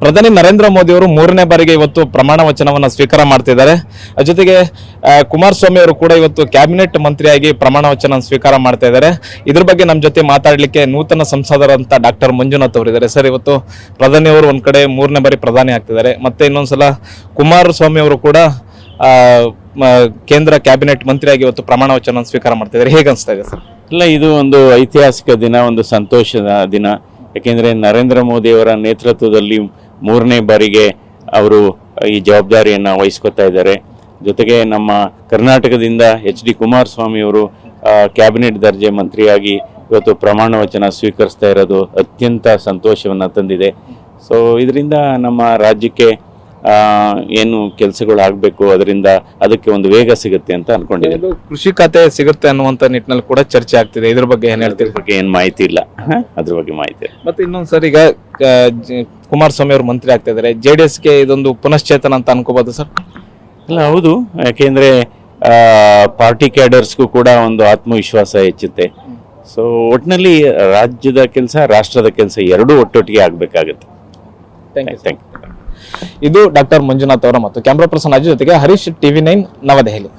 ಪ್ರಧಾನಿ ನರೇಂದ್ರ ಮೋದಿ ಅವರು ಮೂರನೇ ಬಾರಿಗೆ ಇವತ್ತು ಪ್ರಮಾಣ ವಚನವನ್ನು ಸ್ವೀಕಾರ ಮಾಡ್ತಿದ್ದಾರೆ. ಜೊತೆಗೆ ಕುಮಾರಸ್ವಾಮಿ ಅವರು ಕೂಡ ಇವತ್ತು ಕ್ಯಾಬಿನೆಟ್ ಮಂತ್ರಿಯಾಗಿ ಪ್ರಮಾಣ ವಚನ ಸ್ವೀಕಾರ ಮಾಡ್ತಾ ಇದ್ದಾರೆ. ಇದ್ರ ಬಗ್ಗೆ ನಮ್ಮ ಜೊತೆ ಮಾತಾಡಲಿಕ್ಕೆ ನೂತನ ಸಂಸದರಂತ ಡಾಕ್ಟರ್ ಮಂಜುನಾಥ್ ಅವರು ಇದ್ದಾರೆ. ಸರ್, ಇವತ್ತು ಪ್ರಧಾನಿ ಅವರು ಒಂದ್ ಕಡೆ ಮೂರನೇ ಬಾರಿ ಪ್ರಧಾನಿ ಆಗ್ತಿದ್ದಾರೆ. ಮತ್ತೆ ಇನ್ನೊಂದ್ಸಲ ಕುಮಾರಸ್ವಾಮಿ ಅವರು ಕೂಡ ಕೇಂದ್ರ ಕ್ಯಾಬಿನೆಟ್ ಮಂತ್ರಿಯಾಗಿ ಇವತ್ತು ಪ್ರಮಾಣ ವಚನ ಸ್ವೀಕಾರ ಮಾಡ್ತಿದ್ದಾರೆ ಹೇಗೆ ಅನ್ಸ್ತಾ ಇದೆ ಸರ್? ಇಲ್ಲ, ಇದು ಒಂದು ಐತಿಹಾಸಿಕ ದಿನ, ಒಂದು ಸಂತೋಷದ ದಿನ. ಯಾಕೆಂದ್ರೆ ನರೇಂದ್ರ ಮೋದಿಯವರ ನೇತೃತ್ವದಲ್ಲಿ ಮೂರನೇ ಬಾರಿಗೆ ಅವರು ಈ ಜವಾಬ್ದಾರಿಯನ್ನು ವಹಿಸ್ಕೊತಾ ಇದ್ದಾರೆ. ಜೊತೆಗೆ ನಮ್ಮ ಕರ್ನಾಟಕದಿಂದ ಎಚ್ ಡಿ ಕುಮಾರಸ್ವಾಮಿ ಅವರು ಕ್ಯಾಬಿನೆಟ್ ದರ್ಜೆ ಮಂತ್ರಿಯಾಗಿ ಇವತ್ತು ಪ್ರಮಾಣ ವಚನ ಸ್ವೀಕರಿಸ್ತಾ ಇರೋದು ಅತ್ಯಂತ ಸಂತೋಷವನ್ನು ತಂದಿದೆ. ಸೊ ಇದರಿಂದ ನಮ್ಮ ರಾಜ್ಯಕ್ಕೆ ಏನು ಕೆಲಸಗಳು ಆಗಬೇಕು ಅದರಿಂದ ಅದಕ್ಕೆ ಒಂದು ವೇಗ ಸಿಗುತ್ತೆ ಅಂತ ಅನ್ಕೊಂಡಿದ್ದೀನಿ. ಕೃಷಿ ಖಾತೆ ಸಿಗುತ್ತೆ ಅನ್ನುವಂಥ ನಿಟ್ಟಿನಲ್ಲಿ ಕೂಡ ಚರ್ಚೆ ಆಗ್ತಿದೆ. ಇದ್ರ ಬಗ್ಗೆ ಏನು ಹೇಳ್ತೀರಿ? ಬಗ್ಗೆ ಏನು ಮಾಹಿತಿ ಇಲ್ಲ? ಅದ್ರ ಬಗ್ಗೆ ಮಾಹಿತಿ. ಮತ್ತೆ ಇನ್ನೊಂದ್ ಸರ್ ಈಗ ಕುಮಾರಸ್ವಾಮಿ ಅವರು ಮಂತ್ರಿ ಆಗ್ತಾ ಇದ್ದಾರೆ. ಜೆ ಡಿ ಎಸ್ಗೆ ಇದೊಂದು ಪುನಶ್ಚೇತನ ಅಂತ ಅನ್ಕೋಬಹುದು ಸರ್? ಇಲ್ಲ ಹೌದು. ಯಾಕೆಂದ್ರೆ ಪಾರ್ಟಿ ಕ್ಯಾಡರ್ಸ್ಗೂ ಕೂಡ ಒಂದು ಆತ್ಮವಿಶ್ವಾಸ ಹೆಚ್ಚುತ್ತೆ. ಸೊ ಒಟ್ಟಿನಲ್ಲಿ ರಾಜ್ಯದ ಕೆಲಸ ರಾಷ್ಟ್ರದ ಕೆಲಸ ಎರಡೂ ಒಟ್ಟೊಟ್ಟಿಗೆ ಆಗಬೇಕಾಗುತ್ತೆ. ಥ್ಯಾಂಕ್ ಯು ಇದು ಡಾಕ್ಟರ್ ಮಂಜುನಾಥ್ ಅವರ ಮತ್ತು ಕ್ಯಾಮ್ರಾ ಪರ್ಸನ್ ಅಜಿ ಜೊತೆಗೆ ಹರೀಶ್ ಟಿವಿ ನೈನ್ ನವದೆಹಲಿ.